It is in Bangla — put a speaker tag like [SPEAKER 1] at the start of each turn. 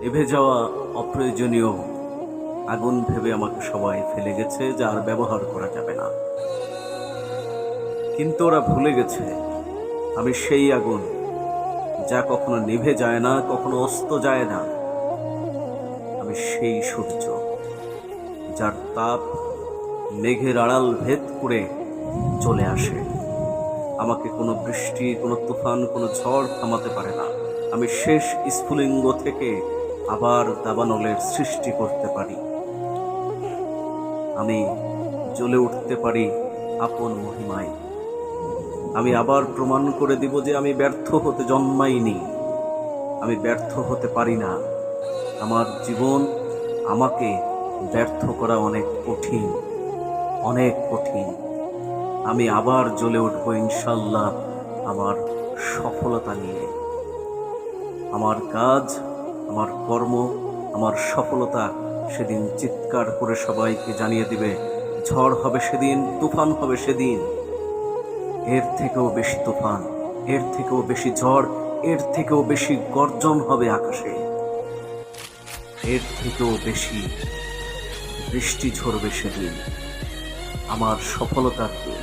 [SPEAKER 1] নিভে যাওয়া অপ্রয়োজনীয়। আগুন ভেবে আমাকে সবাই ফেলে গেছে যা আর ব্যবহার করা যাবে না। কিন্তু ওরা ভুলে গেছে, আমি সেই আগুন, যা কখনো নিভে যায় না, কখনো অস্ত যায় না। আমি সেই সূর্য, যার তাপ মেঘের আড়াল ভেদ করে চলে আসে। আমাকে কোনো বৃষ্টি, কোনো তুফান, কোনো ঝড় থামাতে পারে না। আমি শেষ স্ফুলিঙ্গ থেকে আবার দাবানলের সৃষ্টি করতে পারি। আমি জ্বলে উঠতে পারি আপন মহিমায়। আমি আবার প্রমাণ করে দিব যে আমি ব্যর্থ হতে জন্মাইনি। আমি ব্যর্থ হতে পারি না। আমার জীবন আমাকে ব্যর্থ করা অনেক কঠিন অনেক কঠিন। আমি আবার জ্বলে উঠব ইনশাল্লাহ আমার সফলতা নিয়ে। আমার কাজ আমার কর্ম, আমার সফলতা সেদিন চিৎকার করে সবাইকে জানিয়ে দিবে, ঝড় হবে সেদিন, তুফান হবে সেদিন। এর থেকেও বেশি তুফান, এর থেকেও বেশি ঝড়, এর থেকেও বেশি গর্জন হবে আকাশে। এর থেকেও বেশি বৃষ্টি ঝরবে সেদিন, আমার সফলতার দিন।